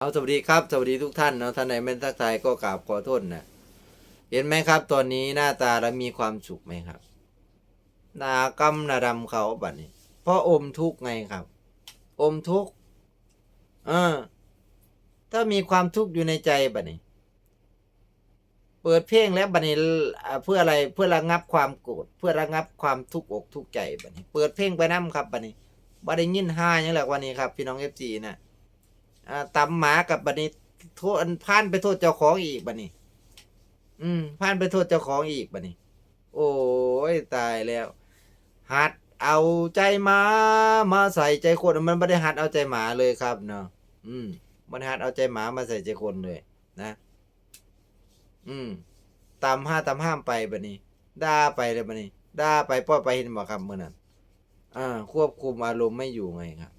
เอาสวัสดีครับ สวัสดีทุกท่านเนาะท่านไหนไม่ทักทายก็กราบขอโทษนะเห็นไหมครับ ตอนนี้หน้าตาเรามีความสุขไหมครับนากำนาดำเขาบัดนี้เพราะอมทุกข์ไงครับ อมทุกข์เออ ถ้ามีความทุกข์อยู่ในใจบัดนี้ เปิดเพลงแล้วบัดนี้เพื่ออะไรเพื่อระงับความโกรธเพื่อระงับความทุกข์อกทุกข์ใจบัดนี้ เปิดเพลงไปน้ำครับบัดนี้บัดได้ยินห้าอย่างแหละวันนี้ครับ พี่น้องเอฟซีนะ อ่าตำหมากับบัดนี้โทษอันพานไปโทษเจ้าของอีกบัดนี้ อืมพานไปโทษเจ้าของอีกบัดนี้ โอ้ยตายแล้ว หัดเอาใจหมามาใส่ใจคนมันไม่ได้หัดเอาใจหมาเลยครับเนาะอืมมันหัดเอาใจหมามาใส่ใจคนเลย นะ อืมตามห้าตามห้ามไปบัดนี้ด่าไปเลยบัดนี้ด่าไปป้อไปเห็นบ่ครับเมื่อนั้นอ่า ควบคุมอารมณ์ไม่อยู่ไงครับ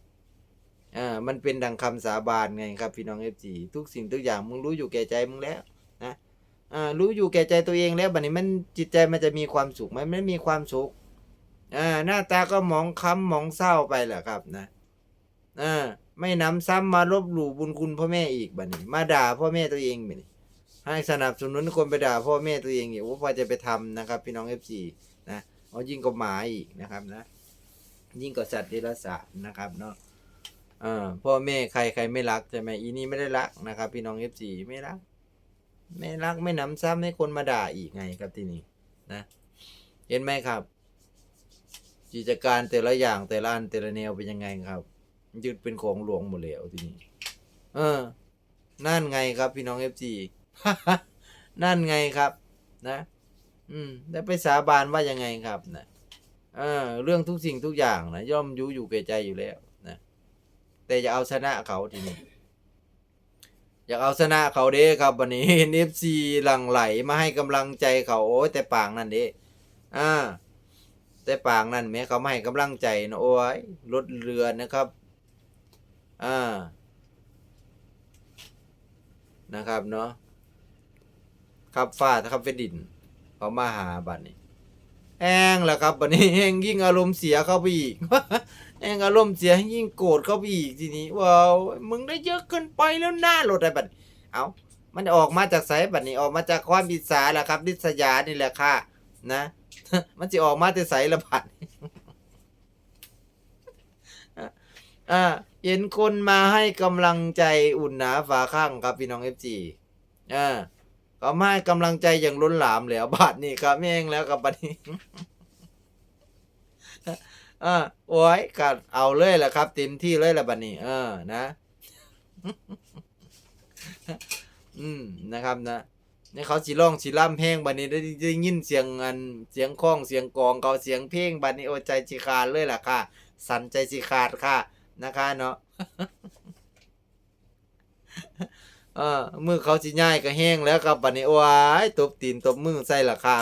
อ่ามันเป็นดังคำสาบานไงครับพี่น้องเอฟจีทุกสิ่งทุกอย่างมึงรู้อยู่แก่ใจมึงแล้วนะอ่ารู้อยู่แก่ใจตัวเองแล้วบัดนี้มันจิตใจมันจะมีความสุขไหมไม่มีความสุขอ่าหน้าตาก็หมองค้ำหมองเศร้าไปแหละครับนะอ่าไม่นำซ้ำมาลบหลู่บุญคุณพ่อแม่อีกบัดนี้ มาด่าพ่อแม่ตัวเองบัดนี้ให้สนับสนุนคนไปด่าพ่อแม่ตัวเองอีกว่าพอจะไปทำนะครับ พี่น้องเอฟซีนะเอายิ่งกว่าหมาอีกนะครับนะ ยิ่งกว่าสัตว์เดรัจฉานนะครับเนาะ อ่าพ่อแม่ใครใครไม่รักใช่ไหมอีนี่ไม่ได้รักนะครับ พี่น้องเอฟซีไม่รัก ไม่รักไม่หนำซ้ำให้คนมาด่าอีกไงครับที่นี่นะเห็นไหมครับกิจการแต่ละอย่างแต่ละอันแต่ละแนวเป็นยังไงครับยึดเป็นของหลวงหมดแล้วที่นี่เออ นั่นไงครับ พี่น้องเอฟซีนั่นไงครับ นะ อืมแล้ไปสาบานว่ายังไงครับนะเออเรื่องทุกสิ่งทุกอย่างนะย่อมยูอยู่แก่ใจอยู่แล้ว แต่อย่าเอาชนะเขาทีนี้อยากเอาชนะเขาเด้ครับ วันนี้เอฟซีหลั่งไหลมาให้กำลังใจเขาโอ้ยแต่ปางนั่นเด้อ่า แต่ปางนั่นแม้เขาไม่ให้กำลังใจนะโอ้ยรถเรือนะครับ อ่า นะครับเนาะขับฟ้าขับเฟดิน เขามาหาบัดนี้แห้งแล้วครับบัดนี้แห้งยิ่งอารมณ์เสียเข้าไปอีก แองอารมณ์เสียยิ่งโกรธเขาไปอีกทีนี้ว้าวมึงได้เยอะเกินไปแล้วหน้าหลดอะไรบัดเอามันออกมาจากไสบัดนี้ออกมาจากความอิจฉาแหละครับดิษยานี่แหละค่ะ นะ มันจะออกมาแต่ไสละบัดอ่าเห็นคนมาให้กำลังใจอุ่นหนาฝาข้างครับพี่น้องเอฟจีอ่าก็มาให้กำลังใจอย่างล้นหลามแล้วบัดนี้ครับแม่งแล้วกับบัดนี้ อ่าโอ้ยกัดเอาเลยแหละครับ เต็มที่เลยแหละบัดนี้ เออ นะ อืมนะครับนะนี่เขาสิร้องสิล่ำเพลงบัดนี้ได้ได้ยินเสียงอันเสียงคล้องเสียงกองเขาเสียงเพลงบัดนี้โอ้ใจสิขาดเลยล่ะค่ะ สันใจสิขาดค่ะ นะคะเนาะเออมือเขาสิย่ายก็แห้งแล้วครับบัดนี้โอ้ยตบตีนตบมือใส่ละค่ะ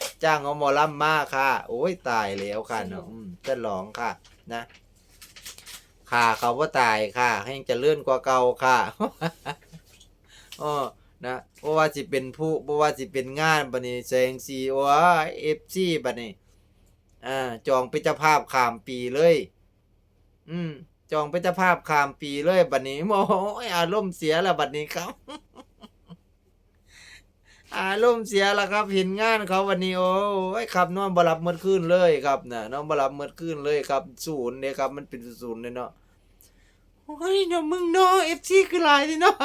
างเงินหมอลำจ้างเอาหมอลำมาค่ะ โอ้ยตายแล้วค่ะเนาะอืมจะหลองค่ะ นะค่ะเขาว่าตายค่ะให้จะเลื่อนกว่าเก่าค่ะอ๋อนะเพราะว่าสิเป็นผู้เพราะว่าสิเป็นงานบัดนี้แสงสีโอ้ยเอฟซีบัดนี้อ่าจองเป็นเจ้าภาพข้ามปีเลย อืมจองเป็นเจ้าภาพข้ามปีเลยบัดนี้โอ้ยอารมณ์เสียแล้วบัดนี้ครับ อารมณ์เสียแล้วครับเห็นงานเขาวันนี้โอ้ยครับนอนบรับเมื่อคืนเลยครับนะนอนบรับเมื่อคืนเลยครับศูนย์เนี่ยครับ มันเป็นศูนย์เลยเนาะโอ้ยเนาะมึงเนาะเอฟซีคือหลายนี่เนาะ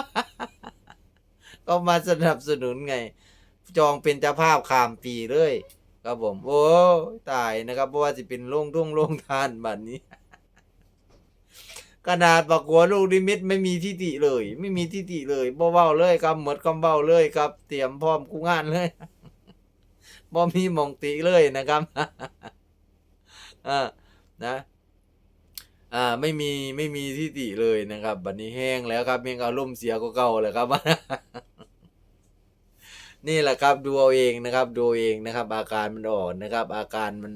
ก็มาสนับสนุนไง จองเป็นเจ้าภาพขามปีเลย ครับผม โอ้ตายนะครับเพราะว่าจะเป็นโล่งทุ่งโล่งทานแบัดนี้ ขนาดปักหัวลูกดิมิตไม่มีทิฏฐิเลย ไม่มีทิฏฐิเลยบ่เว้าเลยครับหมดคำเว้าเลยครับ เตรียมพร้อมกู้งานเลยบ่มีมองติเลยนะครับอ่านะอ่าไม่มีไม่มีทิฏฐิเลยนะครับ บัดนี้แห้งแล้วครับเพียงอารมณ์เสียก็เก่าเลยครับนี่แหละครับดูเอาเองนะครับ ดูเอาเองนะครับ อาการมันออกนะครับ อาการมัน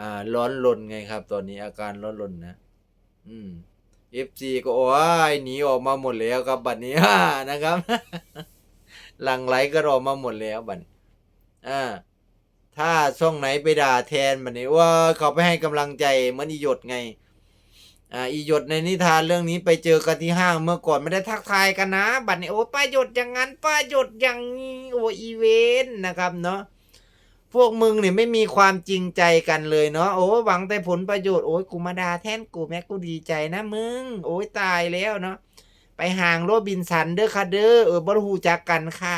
อ่าร้อนรนไงครับ ตอนนี้อาการร้อนรนนะ อืม FC ก็โอ้ยหนีออกมาหมดแล้วครับบัดนี้นะครับ หลังไหลก็ออกมาหมดแล้วบัดอ่าถ้าช่องไหนไปด่าแทนบัดนี้ว่าเขาไปให้กำลังใจเหมือนอีหยดไงอ่าอีหยดในนิทานเรื่องนี้ไปเจอกันที่ห้างเมื่อก่อนไม่ได้ทักทายกันนะ บัดนี้โอ้ป้าหยดอย่างนั้นป้าหยดอย่างนี้โอ้อีเวนต์นะครับเนาะ พวกมึงเนี่ยไม่มีความจริงใจกันเลยเนาะโอ้หวังแต่ผลประโยชน์โอ้ยกูมาดาแทนกูแม่กูดีใจนะมึง โอ้ยตายแล้วเนาะไปห่างโรบินสันเด้อค่ะเด้อเออบรูจักกันค่ะ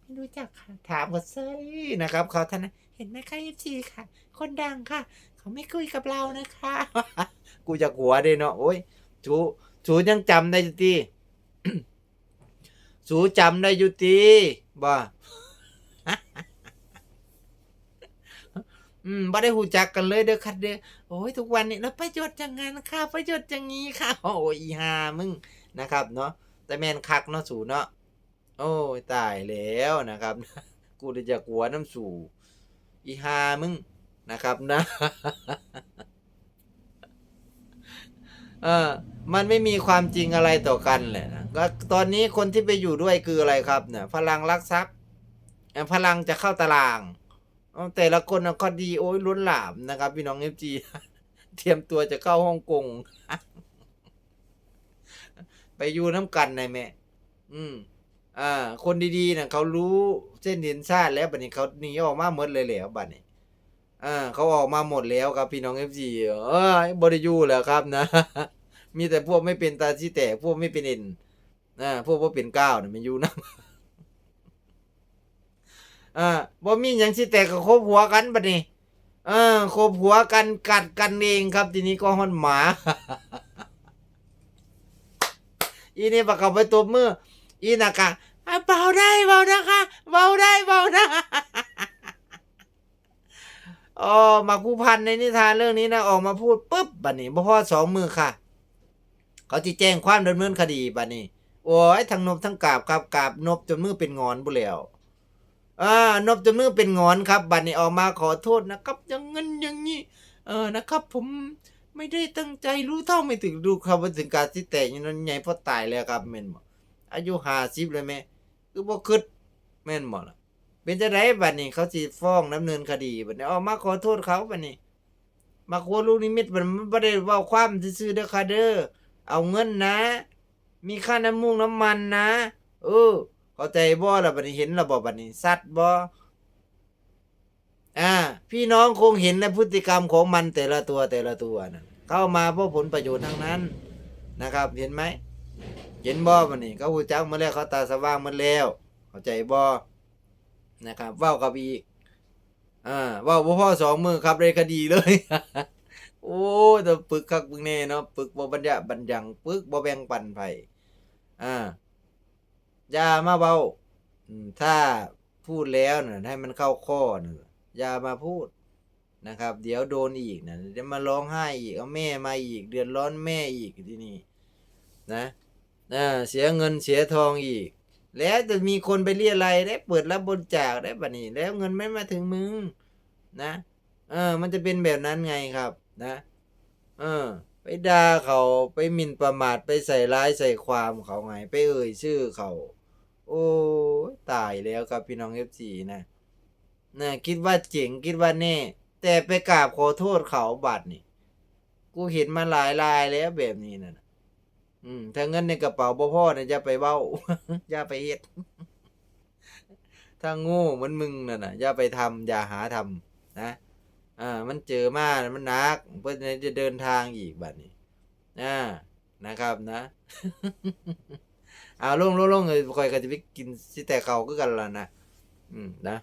ไม่รู้จักค่ะถามก็เซยนะครับ เขาท่านเห็นไหมค่ะเอฟซีค่ะ คนดังค่ะ เขาไม่คุยกับเรานะคะ กูจะหัวเด้เนาะโอ้ยสูสูยังจำได้อยู่ตีสูจำได้อยู่ตีบ่ อืมบ่ได้หูจักกันเลยเด้อคัดเด้อโอ้ยทุกวันนี้แล้วประโยชน์อย่างงั้นค่ะ ประโยชน์อย่างงี้ค่ะ โอ้ยอีหามึงนะครับเนาะแต่แมนคักเนาะสูเนาะโอ้ยตายแล้วนะครับ กูจะกลัวน้ำสูอีหามึงนะครับนะเออมันไม่มีความจริงอะไรต่อกันแหละนะก็ตอนนี้คนที่ไปอยู่ด้วยคืออะไรครับเนี่ยพลังรักทรัพย์พลังจะเข้าตาราง เอแต่ละคนนะก็ดีโอ้ยล้นหลามนะครับพี่น้องเอฟจีเตรียมตัวจะเข้าฮ่องกง ไปอยู่น้ำกันนายแม่ อืม อ่า คนดีๆน่ะเขารู้เส้นเดินชาติแล้วบัดนี้เขาหนีออกมาหมดเลยแล้วบัดนี้อ่าเขาออกมาหมดแล้วครับพี่น้องเอฟซีเออบริยูแล้วครับนะ มีแต่พวกไม่เป็นตาที่แตกพวกไม่เป็นเอ็นอ่าพวกพวกเป็นก้าวเนี่ยมันอยู่นะ เอ่าบ่มีหยังสิแตกก็คบหัวกันบัดนี้เออคบหัวกันกัดกันเองครับ ทีนี้ก็ฮอนหมา อีนี่ประกอบไปตบมืออีนากะอะเบาได้เบานะคะเบาได้เบานะอ๋อมาผู้พันในนิทานเรื่องนี้นะออกมาพูดปุ๊บบัดนี้บ่พอสองมือค่ะ เขาที่แจ้งความดำเนินคดีบัดนี้ โอ้ยทั้งนบทั้งกาบครับกาบนบจนมือเป็นงอนบุแล้ว อ่านบจมือเป็นงอนครับ บัดนี้ออกมาขอโทษนะครับอย่างงั้นอย่างนี้เออนะครับ ผมไม่ได้ตั้งใจรู้เท่าไม่ถึงดูครับว่าถึงการที่แต่ยังนั้นใหญ่พราะตายแล้วครับแม่นบ่อายุห้าสิบเลยแม่คือบ่คิดแม่นบ่ล่ะเป็นจะไรบัดนี้เขาสิฟ้องดำเนินคดีบัดนี้ออกมาขอโทษเขาบัดนี้ มาคัวลูกนิมิตมันบ่ได้เว้าความซื่อๆเด้อค่ะเด้อเอาเงินนะ มีค่าน้ำมูกน้ำมันนะ เออ เข้าใจบ่ล่ะบัดนี้เห็นและบ่บัดนี้สัตว์บ่อ่า พี่น้องคงเห็นในพฤติกรรมของมันแต่ละตัวแต่ละตัวนั่นเข้ามาเพราะผลประโยชน์ทั้งนั้นนะครับ เห็นไหมเห็นบ่บัดนี้เขาหูจักมาแล้วเขาตาสว่างหมาแล้ว เข้าใจบ่นะครับเว้ากับอีกอ่าว้าบ่พอสองมือครับเลยคดีเลย โอ้แต่ปึกคักปึกแน่เนาะปึกบ่บรรยะบรรยังปึกบ่แบ่งปันไผอ่า อย่ามาเว้าถ้าพูดแล้วน่ะให้มันเข้าข้อน่ะอย่ามาพูดนะครับ เดี๋ยวโดนอีกนะเดี๋ยวมาร้องไห้อีกเอาแม่มาอีก เดือดร้อนแม่อีกที่นี่นะอ่าเสียเงินเสียทองอีก แล้วจะมีคนไปเรียอะไรได้เปิดรับบริจาคได้ปะนี่แล้วเงินไม่มาถึงมึงนะเออ มันจะเป็นแบบนั้นไงครับ นะ เออ ไปด่าเขาไปหมิ่นประมาทไปใส่ร้ายใส่ความเขาไง ไปเอ่ยชื่อเขา โอ้ตายแล้วครับพี่น้องเอฟซีนะนะคิดว่าเจ๋งคิดว่าแน่ แต่ไปกราบขอโทษเขาบัตรนี่ กูเห็นมาหลายรายแล้วแบบนี้นะอืมถ้าเงินในกระเป๋าบ่พ่อเนี่ยจะไปเบ้าอย่าไปเฮ็ดถ้าโง่เหมือนมึงน่ะนะอย่าไปทำอย่าหาทำนะอ่า มันเจอมามันนักเพื่อจะเดินทางอีกบัดนี้อ่านะครับนะ อาลงลงลงเลยคอยก็จะไปกินสิแต่เขาก็กันละนะอืมนะ